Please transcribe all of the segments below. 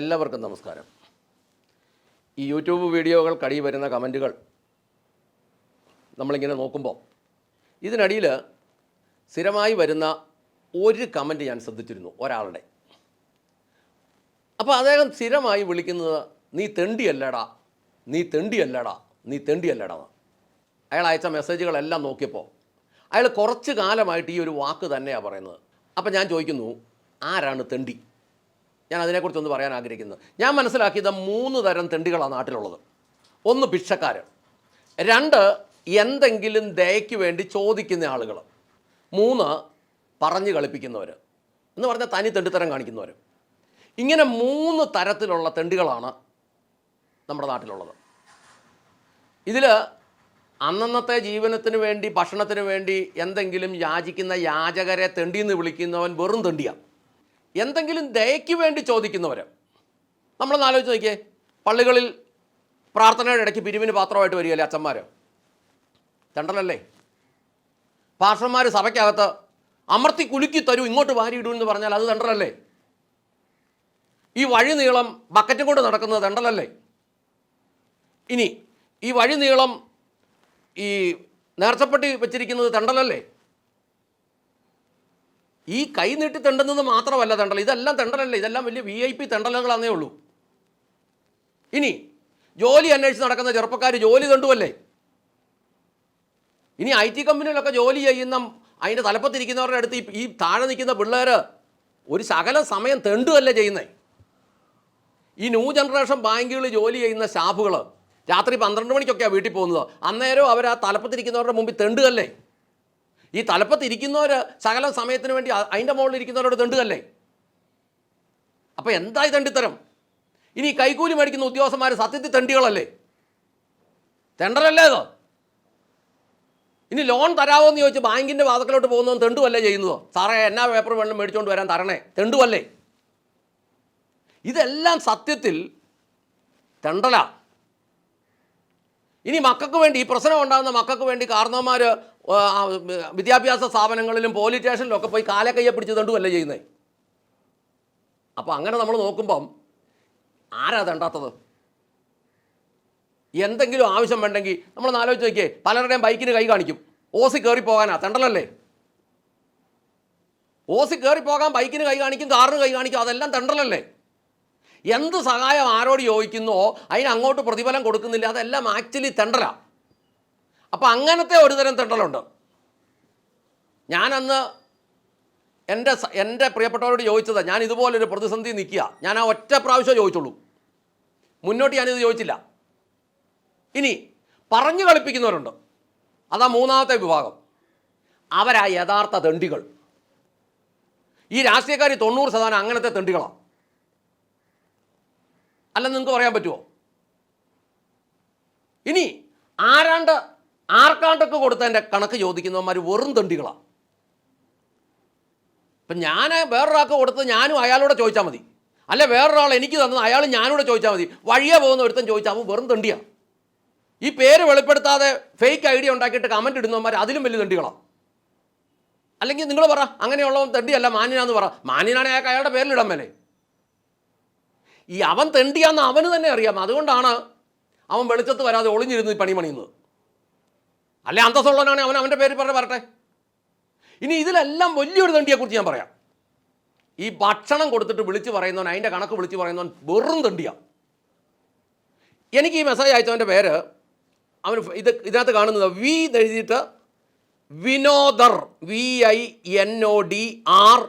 എല്ലാവർക്കും നമസ്കാരം. ഈ യൂട്യൂബ് വീഡിയോകൾ കടി വരുന്ന കമന്റുകൾ നമ്മളിങ്ങനെ നോക്കുമ്പോൾ ഇതിനടിയിൽ സ്ഥിരമായി വരുന്ന ഒരു കമന്റ് ഞാൻ ശ്രദ്ധിച്ചിരുന്നു ഒരാളുടെ. അപ്പോൾ അദ്ദേഹം സ്ഥിരമായി വിളിക്കുന്നത് നീ തെണ്ടിയല്ലടാ നീ തെണ്ടിയല്ലടാ നീ തെണ്ടിയല്ലടാ അയാൾ അയച്ച മെസ്സേജുകളെല്ലാം നോക്കിയപ്പോൾ അയാൾ കുറച്ച് കാലമായിട്ട് ഈ ഒരു വാക്ക് തന്നെയാണ് പറയുന്നത്. അപ്പം ഞാൻ ചോദിക്കുന്നു ആരാണ് തെണ്ടി? ഞാൻ അതിനെക്കുറിച്ചൊന്ന് പറയാൻ ആഗ്രഹിക്കുന്നത് ഞാൻ മനസ്സിലാക്കിയത് മൂന്ന് തരം തെണ്ടികളാണ് നാട്ടിലുള്ളത്. ഒന്ന് ഭിക്ഷക്കാർ രണ്ട് എന്തെങ്കിലും ദയയ്ക്ക് വേണ്ടി ചോദിക്കുന്ന ആളുകൾ മൂന്ന് പറഞ്ഞു കളിപ്പിക്കുന്നവർ എന്ന് പറഞ്ഞാൽ തനി തെണ്ടിത്തരം കാണിക്കുന്നവർ ഇങ്ങനെ മൂന്ന് തരത്തിലുള്ള തെണ്ടികളാണ് നമ്മുടെ നാട്ടിലുള്ളത്. ഇതിൽ അന്നന്നത്തെ ജീവനത്തിന് വേണ്ടി ഭക്ഷണത്തിന് വേണ്ടി എന്തെങ്കിലും യാചിക്കുന്ന യാചകരെ തെണ്ടിയെന്ന് വിളിക്കുന്നവൻ വെറും തെണ്ടിയാണ് എന്തെങ്കിലും ദയയ്ക്ക് വേണ്ടി ചോദിക്കുന്നവർ നമ്മളൊന്ന് ആലോചിച്ച് നോക്കിയേ പള്ളികളിൽ പ്രാർത്ഥനയുടെ ഇടയ്ക്ക് പിരിവിന് പാത്രമായിട്ട് വരികയല്ലേ അച്ഛന്മാർ ചണ്ടനല്ലേ പാർഷന്മാർ സഭയ്ക്കകത്ത് അമർത്തി കുലുക്കി തരൂ ഇങ്ങോട്ട് വാരി ഇടൂ എന്ന് പറഞ്ഞാൽ അത് തണ്ടലല്ലേ ഈ വഴി നീളം ബക്കറ്റും കൊണ്ട് നടക്കുന്നത് തണ്ടലല്ലേ ഇനി ഈ വഴി നീളം ഈ നേർച്ചപ്പെട്ടി വെച്ചിരിക്കുന്നത് തെണ്ടലല്ലേ ഈ കൈ നീട്ടി തെണ്ടുന്നത് മാത്രമല്ല തെണ്ടൽ. ഇതെല്ലാം തെണ്ടലല്ല? ഇതെല്ലാം വലിയ വി ഐ പി തെണ്ടലുകളാന്നേ ഉള്ളൂ. ഇനി ജോലി അന്വേഷിച്ച് നടക്കുന്ന ചെറുപ്പക്കാർ ജോലി തെണ്ടുവല്ലേ? ഇനി ഐ ടി കമ്പനിയിലൊക്കെ ജോലി ചെയ്യുന്ന അതിന്റെ തലപ്പത്തിരിക്കുന്നവരുടെ അടുത്ത് ഈ- താഴെ നിൽക്കുന്ന പിള്ളേർ ഒരു ശകല സമയം തെണ്ടുവല്ലേ ചെയ്യുന്നത് ഈ ന്യൂ ജനറേഷൻ ബാങ്കുകളിൽ ജോലി ചെയ്യുന്ന സ്റ്റാഫുകൾ രാത്രി പന്ത്രണ്ട് മണിക്കൊക്കെയാണ് വീട്ടിൽ പോകുന്നത്. അന്നേരം അവർ ആ തലപ്പത്തിരിക്കുന്നവരുടെ മുമ്പിൽ തെണ്ടുകല്ലേ? ഈ തലപ്പത്തിരിക്കുന്നവർ സകല സമയത്തിന് വേണ്ടി അതിന്റെ മുകളിൽ ഇരിക്കുന്നവരോട് തെണ്ടുകല്ലേ അപ്പോൾ എന്തായി തെണ്ടിത്തരം ഇനി കൈക്കൂലി മേടിക്കുന്ന ഉദ്യോഗസ്ഥന്മാർ സത്യത്തിൽ തണ്ടികളല്ലേ തെണ്ടലല്ലേ അതോ? ഇനി ലോൺ തരാമോ എന്ന് ചോദിച്ച് ബാങ്കിന്റെ വാതക്കലോട്ട് പോകുന്നവൻ തെണ്ടുവല്ലേ ചെയ്യുന്നതോ? സാറേ എന്നാ പേപ്പർ വേണം മേടിച്ചുകൊണ്ട് വരാൻ തരണേ. തെണ്ടുവല്ലേ ഇതെല്ലാം സത്യത്തിൽ തെണ്ടല ഇനി മക്കൾക്ക് വേണ്ടി ഈ പ്രശ്നം ഉണ്ടാകുന്ന മക്കൾക്ക് വേണ്ടി കാരണവന്മാർ വിദ്യാഭ്യാസ സ്ഥാപനങ്ങളിലും പോലീസ് സ്റ്റേഷനിലും ഒക്കെ പോയി കാലെ കയ്യെ പിടിച്ച് തണ്ടുമല്ലേ ചെയ്യുന്നത് അപ്പോൾ അങ്ങനെ നമ്മൾ നോക്കുമ്പം ആരാ തണ്ടാത്തത്? എന്തെങ്കിലും ആവശ്യം വേണ്ടെങ്കിൽ നമ്മൾ ആലോചിച്ച് നോക്കിയേ പലരുടെയും ബൈക്കിന് കൈ കാണിക്കും. ഓസി കയറി പോകാനാ തണ്ടലല്ലേ? ഓസി കയറി പോകാൻ ബൈക്കിന് കൈ കാണിക്കും കാറിന് കൈ കാണിക്കും അതെല്ലാം തെണ്ടലല്ലേ? എന്ത് സഹായം ആരോട് ചോദിക്കുന്നോ അതിന് അങ്ങോട്ട് പ്രതിഫലം കൊടുക്കുന്നില്ല. അതെല്ലാം ആക്ച്വലി തെണ്ടലാണ് അപ്പോൾ അങ്ങനത്തെ ഒരു തരം തെണ്ടലുണ്ട് ഞാനന്ന് എന്റെ എന്റെ പ്രിയപ്പെട്ടവരോട് ചോദിച്ചത് ഞാൻ ഇതുപോലൊരു പ്രതിസന്ധി നിൽക്കുക. ഞാൻ ആ ഒറ്റ പ്രാവശ്യം ചോദിച്ചുള്ളൂ. മുന്നോട്ട് ഞാനിത് ചോദിച്ചില്ല. ഇനി പറഞ്ഞു കളിപ്പിക്കുന്നവരുണ്ട്. അതാ മൂന്നാമത്തെ വിഭാഗം. അവരാ യഥാർത്ഥ തെണ്ടികൾ. ഈ രാഷ്ട്രീയക്കാർ തൊണ്ണൂറ് ശതമാനം അങ്ങനത്തെ തെണ്ടികളാണ് അല്ലെന്ന് നിങ്ങൾക്ക് പറയാൻ പറ്റുമോ ഇനി ആരാണ്ട് ആർക്കാണ്ടൊക്കെ കൊടുത്തതിന്റെ കണക്ക് ചോദിക്കുന്നവന്മാർ വെറും തണ്ടികളാണ് ഇപ്പം ഞാൻ വേറൊരാൾക്ക് കൊടുത്തത് ഞാനും അയാളോട് ചോദിച്ചാൽ മതി. അല്ലെ വേറൊരാൾ എനിക്ക് തന്നത് അയാൾ ഞാനൂടെ ചോദിച്ചാൽ മതി. വഴിയെ പോകുന്ന ഒരുത്തൻ ചോദിച്ചാൽ അവൻ വെറും തണ്ടിയാണ് ഈ പേര് വെളിപ്പെടുത്താതെ ഫേക്ക് ഐഡിയ ഉണ്ടാക്കിയിട്ട് കമന്റ് ഇടുന്നവന്മാർ അതിലും വലിയ തണ്ടികളാണ് അല്ലെങ്കിൽ നിങ്ങൾ പറ അങ്ങനെയുള്ളവൻ തണ്ടിയല്ല മാന്യനാന്ന് പറ. മാന്യനാണെങ്കിൽ അയാൾക്ക് അയാളുടെ പേരിലിടാൻ മേലെ. ഈ അവൻ തെണ്ടിയാന്ന് അവന് തന്നെ അറിയാം. അതുകൊണ്ടാണ് അവൻ വെളിച്ചത്ത് വരാതെ ഒളിഞ്ഞിരുന്ന് ഈ പണി പണിയുന്നത്. അല്ലെ അന്തസ്സുള്ളവനാണെങ്കിൽ അവൻ അവന്റെ പേര് പറഞ്ഞ് വരട്ടെ? ഇനി ഇതിലെല്ലാം വലിയൊരു തെണ്ടിയെക്കുറിച്ച് ഞാൻ പറയാം. ഈ ഭക്ഷണം കൊടുത്തിട്ട് വിളിച്ച് പറയുന്നവൻ അതിന്റെ കണക്ക് വിളിച്ച് പറയുന്നവൻ വെറും തെണ്ടിയാണ് എനിക്ക് ഈ മെസ്സേജ് അയച്ചവന്റെ പേര് അവൻ ഇത് ഇതിനകത്ത് കാണുന്നത് വി എഴുതിയിട്ട് വിനോദർ V I N O D R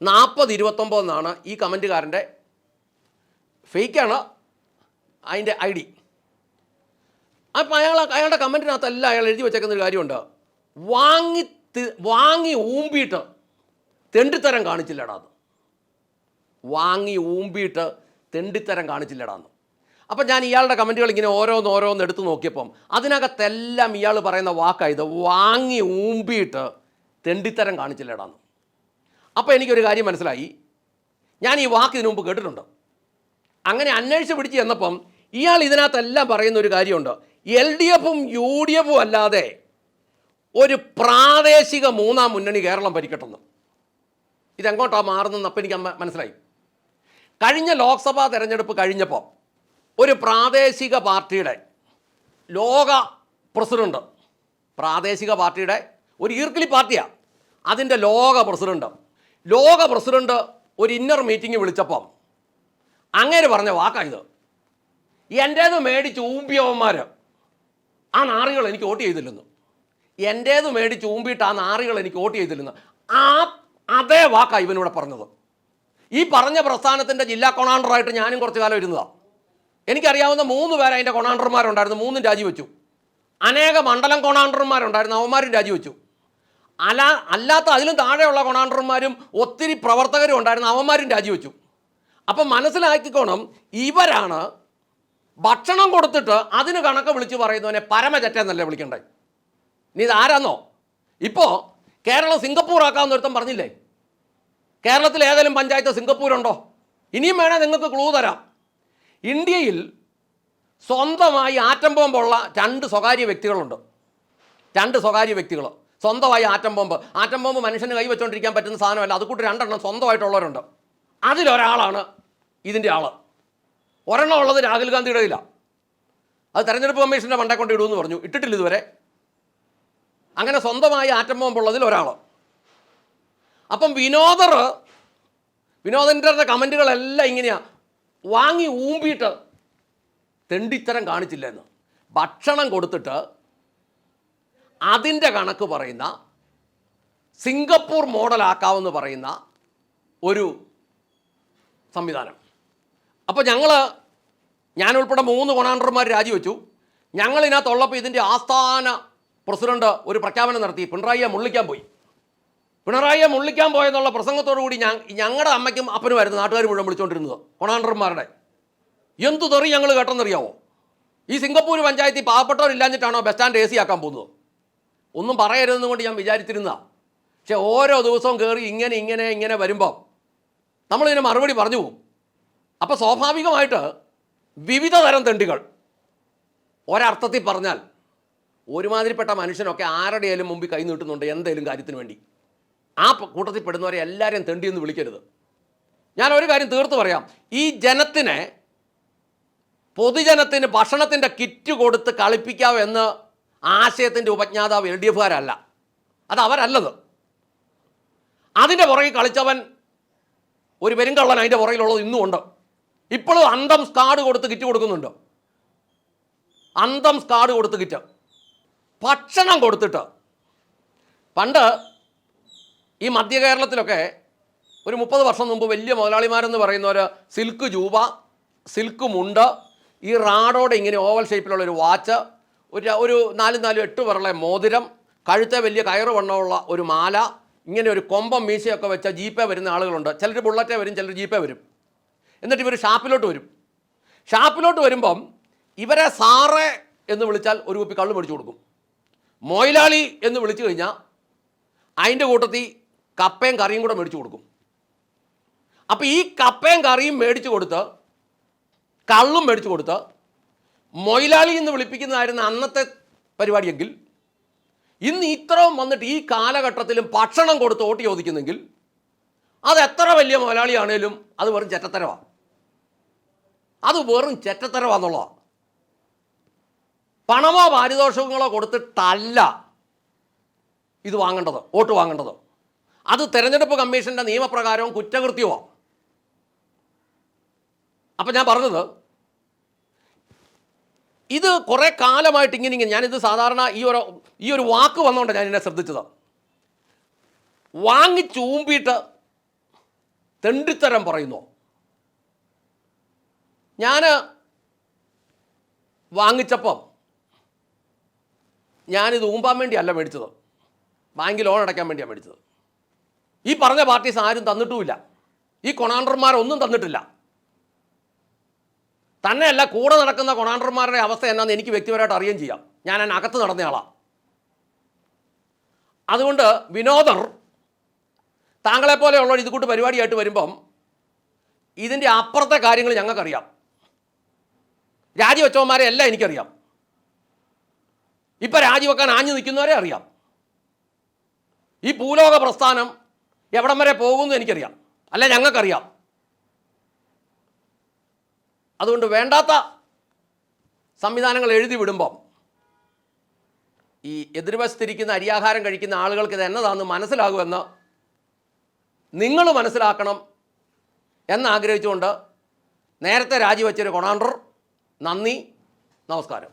നാൽപ്പത് ഇരുപത്തൊമ്പത് എന്നാണ് ഈ കമന്റുകാരന്റെ ഫേക്കാണ് അതിന്റെ ഐ ഡി. അപ്പം അയാൾ അയാളുടെ കമന്റിനകത്തല്ല അയാൾ എഴുതി വെച്ചേക്കുന്ന ഒരു കാര്യമുണ്ട്. വാങ്ങി വാങ്ങി ഊമ്പിയിട്ട് തെണ്ടിത്തരം കാണിച്ചില്ലടാന്ന് വാങ്ങി ഊമ്പിയിട്ട് തെണ്ടിത്തരം കാണിച്ചില്ലടാന്ന് അപ്പം ഞാൻ ഇയാളുടെ കമന്റുകൾ ഇങ്ങനെ ഓരോന്ന് ഓരോന്ന് എടുത്ത് നോക്കിയപ്പം അതിനകത്തെല്ലാം ഇയാൾ പറയുന്ന വാക്കായത് വാങ്ങി ഊമ്പിയിട്ട് തെണ്ടിത്തരം കാണിച്ചില്ലടാന്ന് അപ്പോൾ എനിക്കൊരു കാര്യം മനസ്സിലായി. ഞാൻ ഈ വാക്ക് ഇതിനു മുമ്പ് കേട്ടിട്ടുണ്ട്. അങ്ങനെ അന്വേഷിച്ച് പിടിച്ച് ചെന്നപ്പം ഇയാൾ ഇതിനകത്തെല്ലാം പറയുന്ന ഒരു കാര്യമുണ്ട്. എൽ ഡി എഫും യു ഡി എഫും അല്ലാതെ ഒരു പ്രാദേശിക മൂന്നാം മുന്നണി കേരളം ഭരിക്കട്ടെന്ന്. ഇതെങ്ങോട്ടാണ് മാറുന്നതെന്ന് അപ്പം എനിക്ക് മനസ്സിലായി. കഴിഞ്ഞ ലോക്സഭാ തെരഞ്ഞെടുപ്പ് കഴിഞ്ഞപ്പോൾ ഒരു പ്രാദേശിക പാർട്ടിയുടെ ലോക പ്രസിഡന്റ് പ്രാദേശിക പാർട്ടിയുടെ ഒരു ഈർക്കിലി പാർട്ടിയാണ് അതിന്റെ ലോക പ്രസിഡന്റ്. ലോക പ്രസിഡന്റ് ഒരു ഇന്നർ മീറ്റിംഗ് വിളിച്ചപ്പം അങ്ങനെ പറഞ്ഞ വാക്കാ ഇത് എന്റേത് മേടിച്ച് ഊമ്പിയവന്മാർ ആ നാറികൾ എനിക്ക് വോട്ട് ചെയ്തില്ലെന്ന്. എന്റേത് മേടിച്ച് ഊമ്പിയിട്ട് ആ നാറികൾ എനിക്ക് വോട്ട് ചെയ്തില്ലെന്ന്. ആ അതേ വാക്കാണ് ഇവനിവിടെ പറഞ്ഞത്. ഈ പറഞ്ഞ പ്രസ്ഥാനത്തിന്റെ ജില്ലാ കൊണാണ്ടറായിട്ട് ഞാനും കുറച്ച് കാലം ഇരുന്നതാണ് എനിക്കറിയാവുന്ന മൂന്ന് പേരെ അതിന്റെ കൊണാണ്ടർമാരുണ്ടായിരുന്നു മൂന്നും രാജിവെച്ചു. അനേക മണ്ഡലം കൊണാണ്ടർമാരുണ്ടായിരുന്നു അവന്മാരും രാജിവെച്ചു. അല്ല അല്ലാത്ത അതിലും താഴെയുള്ള കൊണാണ്ടർമാരും ഒത്തിരി പ്രവർത്തകരും ഉണ്ടായിരുന്നു അവന്മാരും രാജിവെച്ചു. അപ്പം മനസ്സിലാക്കിക്കോണം ഇവരാണ് ഭക്ഷണം കൊടുത്തിട്ട് അതിന് കണക്ക് വിളിച്ച് പറയുന്നവനെ പരമചറ്റെന്നല്ലേ വിളിക്കണ്ടേ? ഇനി ഇത് ആരാന്നോ? ഇപ്പോൾ കേരളം സിംഗപ്പൂർ ആക്കാമെന്ന് ഒരുത്തം പറഞ്ഞില്ലേ? കേരളത്തിൽ ഏതെങ്കിലും പഞ്ചായത്ത് സിംഗപ്പൂരുണ്ടോ? ഇനിയും വേണേൽ നിങ്ങൾക്ക് ക്ലൂ തരാം. ഇന്ത്യയിൽ സ്വന്തമായി ആറ്റം ബോംബുള്ള രണ്ട് സ്വകാര്യ വ്യക്തികളുണ്ട്. രണ്ട് സ്വകാര്യ വ്യക്തികൾ. സ്വന്തമായി ആറ്റം ബോംബ്. ആറ്റം ബോംബ് മനുഷ്യന് കൈവച്ചുകൊണ്ടിരിക്കാൻ പറ്റുന്ന സാധനമല്ല. അതുകൂട്ട് കൂട്ടി രണ്ടെണ്ണം സ്വന്തമായിട്ടുള്ളവരുണ്ട്. അതിലൊരാളാണ് ഇതിന്റെ ആൾ ഒരെണ്ണം ഉള്ളത് രാഹുൽ ഗാന്ധിയുടെ കയ്യിലാണ് അത് തെരഞ്ഞെടുപ്പ് കമ്മീഷന്റെ മണ്ടേ കൊണ്ട് ഇടുമെന്ന് പറഞ്ഞു. ഇട്ടിട്ടില്ല ഇതുവരെ. അങ്ങനെ സ്വന്തമായി ആറ്റം ബോംബുള്ളതിൽ ഒരാൾ അപ്പം വിനോദർ വിനോദന്റെ കമന്റുകളെല്ലാം ഇങ്ങനെയാണ് വാങ്ങി ഊമ്പിയിട്ട് തെണ്ടിത്തരം കാണിച്ചില്ലെന്ന് ഭക്ഷണം കൊടുത്തിട്ട് അതിന്റെ കണക്ക് പറയുന്ന സിംഗപ്പൂർ മോഡലാക്കാമെന്ന് പറയുന്ന ഒരു സംവിധാനം. അപ്പോൾ ഞങ്ങൾ ഞാനുൾപ്പെടെ മൂന്ന് കൊണാണ്ടർമാർ രാജിവെച്ചു. ഞങ്ങളിതിനകത്തുള്ളപ്പോൾ ഇതിന്റെ ആസ്ഥാന പ്രസിഡന്റ് ഒരു പ്രഖ്യാപനം നടത്തി. പിണറായിയെ മുള്ളിക്കാൻ പോയി. പിണറായിയെ മുള്ളിക്കാൻ പോയെന്നുള്ള പ്രസംഗത്തോടു കൂടി ഞാൻ ഞങ്ങളുടെ അമ്മയ്ക്കും അപ്പനുമായിരുന്നു നാട്ടുകാർ മുഴുവൻ വിളിച്ചുകൊണ്ടിരുന്നത് കൊണാണ്ടർമാരുടെ. എന്തു തെറി ഞങ്ങൾ കേട്ടെന്നറിയാവോ? ഈ സിംഗപ്പൂർ പഞ്ചായത്തിൽ പാവപ്പെട്ടവരില്ലാഞ്ഞിട്ടാണോ ബസ് സ്റ്റാൻഡ് എ സി ആക്കാൻ പോകുന്നത്? ഒന്നും പറയരുതെന്ന് കൊണ്ട് ഞാൻ വിചാരിച്ചിരുന്ന പക്ഷേ ഓരോ ദിവസവും കയറി ഇങ്ങനെ ഇങ്ങനെ ഇങ്ങനെ വരുമ്പോൾ നമ്മളിതിന് മറുപടി പറഞ്ഞു പോകും. അപ്പോൾ സ്വാഭാവികമായിട്ട് വിവിധ തരം തെണ്ടികൾ ഒരർത്ഥത്തിൽ പറഞ്ഞാൽ ഒരുമാതിരിപ്പെട്ട മനുഷ്യനൊക്കെ ആരുടെയാലും മുമ്പിൽ കൈ നീട്ടുന്നുണ്ട് എന്തെങ്കിലും കാര്യത്തിന് വേണ്ടി. ആ കൂട്ടത്തിൽ പെടുന്നവരെ എല്ലാവരെയും തെണ്ടിയെന്ന് വിളിക്കരുത്. ഞാൻ ഒരു കാര്യം തീർത്ത് പറയാം. ഈ ജനത്തിനെ പൊതുജനത്തിന് ഭക്ഷണത്തിന്റെ കിറ്റ് കൊടുത്ത് കളിപ്പിക്കാം എന്ന് ആശയത്തിന്റെ ഉപജ്ഞാതാവ് എൽ ഡി എഫുകാരല്ല. അത് അവരല്ലത്. അതിന്റെ പുറകിൽ കളിച്ചവൻ ഒരു പെരുങ്കള്ളൻ അതിന്റെ പുറകിലുള്ളത് ഇന്നും ഉണ്ട് ഇപ്പോഴും അന്തം സ്കാഡ് കൊടുത്ത് കിറ്റ് കൊടുക്കുന്നുണ്ടോ. അന്തം സ്കാഡ് കൊടുത്ത് കിറ്റ്. ഭക്ഷണം കൊടുത്തിട്ട്. പണ്ട് ഈ മധ്യ കേരളത്തിലൊക്കെ ഒരു മുപ്പത് വർഷം മുമ്പ് വലിയ മുതലാളിമാരെന്ന് പറയുന്നവർ സിൽക്ക് ജൂബ സിൽക്ക് മുണ്ട് ഈ റാഡോടെ ഇങ്ങനെ ഓവൽ ഷേപ്പിലുള്ള ഒരു വാച്ച് ഒരു ഒരു നാലും നാലും എട്ട് പേരുള്ള മോതിരം കഴുത്തെ വലിയ കയറ് വണ്ണമുള്ള ഒരു മാല ഇങ്ങനെ ഒരു കൊമ്പം മീശയൊക്കെ വെച്ച ജീപ്പേ വരുന്ന ആളുകളുണ്ട്. ചിലർ ബുള്ളറ്റേ വരും ചിലർ ജീപ്പേ വരും. എന്നിട്ട് ഇവർ ഷാപ്പിലോട്ട് വരും. ഷാപ്പിലോട്ട് വരുമ്പം ഇവരെ സാറേ എന്ന് വിളിച്ചാൽ ഒരു കുപ്പി കള്ളു മേടിച്ചു കൊടുക്കും. മൊയിലാളി എന്ന് വിളിച്ചു കഴിഞ്ഞാൽ അതിന്റെ കൂട്ടത്തിൽ കപ്പയും കറിയും കൂടെ മേടിച്ചു കൊടുക്കും. അപ്പോൾ ഈ കപ്പയും കറിയും മേടിച്ചു കൊടുത്ത് കള്ളും മേടിച്ചു കൊടുത്ത് മൊയിലാളി എന്ന് വിളിപ്പിക്കുന്നതായിരുന്നു അന്നത്തെ പരിപാടിയെങ്കിൽ ഇന്ന് ഇത്രയും വന്നിട്ട് ഈ കാലഘട്ടത്തിലും ഭക്ഷണം കൊടുത്ത് ഓട്ടി ചോദിക്കുന്നെങ്കിൽ അത് എത്ര വലിയ മുതലാളിയാണേലും അത് വെറും ചെറ്റത്തരമാണ് അത് വെറും ചെറ്റത്തരമാണെന്നുള്ളതാണ് പണമോ പാരിതോഷികങ്ങളോ കൊടുത്തിട്ടല്ല ഇത് വാങ്ങേണ്ടത് വോട്ട് വാങ്ങേണ്ടത്. അത് തെരഞ്ഞെടുപ്പ് കമ്മീഷന്റെ നിയമപ്രകാരവും കുറ്റകൃത്യവും അപ്പം ഞാൻ പറഞ്ഞത് ഇത് കുറേ കാലമായിട്ട് ഇങ്ങനെ ഇങ്ങനെ ഞാനിത് സാധാരണ ഈ ഒരു ഈ ഒരു വാക്ക് വന്നുകൊണ്ട് ഞാൻ എന്നെ ശ്രദ്ധിച്ചത്. വാങ്ങി ചൂമ്പിയിട്ട് തെണ്ടിത്തരം പറയുന്നു. ഞാൻ വാങ്ങിച്ചപ്പം ഞാനിത് ഊമ്പാൻ വേണ്ടിയല്ല മേടിച്ചത്. ബാങ്കിൽ ലോൺ അടയ്ക്കാൻ വേണ്ടിയാണ് മേടിച്ചത്. ഈ പറഞ്ഞ പാർട്ടീസ് ആരും തന്നിട്ടുമില്ല. ഈ കൊണാണ്ടർമാരൊന്നും തന്നിട്ടില്ല. തന്നെയല്ല കൂടെ നടക്കുന്ന കൊണാണ്ടർമാരുടെ അവസ്ഥ എന്നാന്ന് എനിക്ക് വ്യക്തിപരമായിട്ട് അറിയുകയും ചെയ്യാം. ഞാൻ അതിനകത്ത് നടന്നയാളാണ് അതുകൊണ്ട് വിനോദർ താങ്കളെപ്പോലെയുള്ളവർ ഇത് കൂട്ട് പരിപാടിയായിട്ട് വരുമ്പം ഇതിന്റെ അപ്പുറത്തെ കാര്യങ്ങൾ ഞങ്ങൾക്കറിയാം. രാജിവെച്ചവന്മാരെ എല്ലാം എനിക്കറിയാം. ഇപ്പം രാജിവെക്കാൻ ആഞ്ഞു നിൽക്കുന്നവരെ അറിയാം. ഈ ഭൂലോക പ്രസ്ഥാനം എവിടം വരെ പോകുമെന്ന് എനിക്കറിയാം. അല്ല ഞങ്ങൾക്കറിയാം. അതുകൊണ്ട് വേണ്ടാത്ത സംവിധാനങ്ങൾ എഴുതി വിടുമ്പം ഈ എതിർവശത്തിരിക്കുന്ന അരിയാഹാരം കഴിക്കുന്ന ആളുകൾക്ക് ഇത് എന്നതാണെന്ന് മനസ്സിലാകുമെന്ന് നിങ്ങൾ മനസ്സിലാക്കണം എന്നാഗ്രഹിച്ചുകൊണ്ട് നേരത്തെ രാജിവെച്ചൊരു കൊണാണ്ടർ നന്ദി നമസ്കാരം.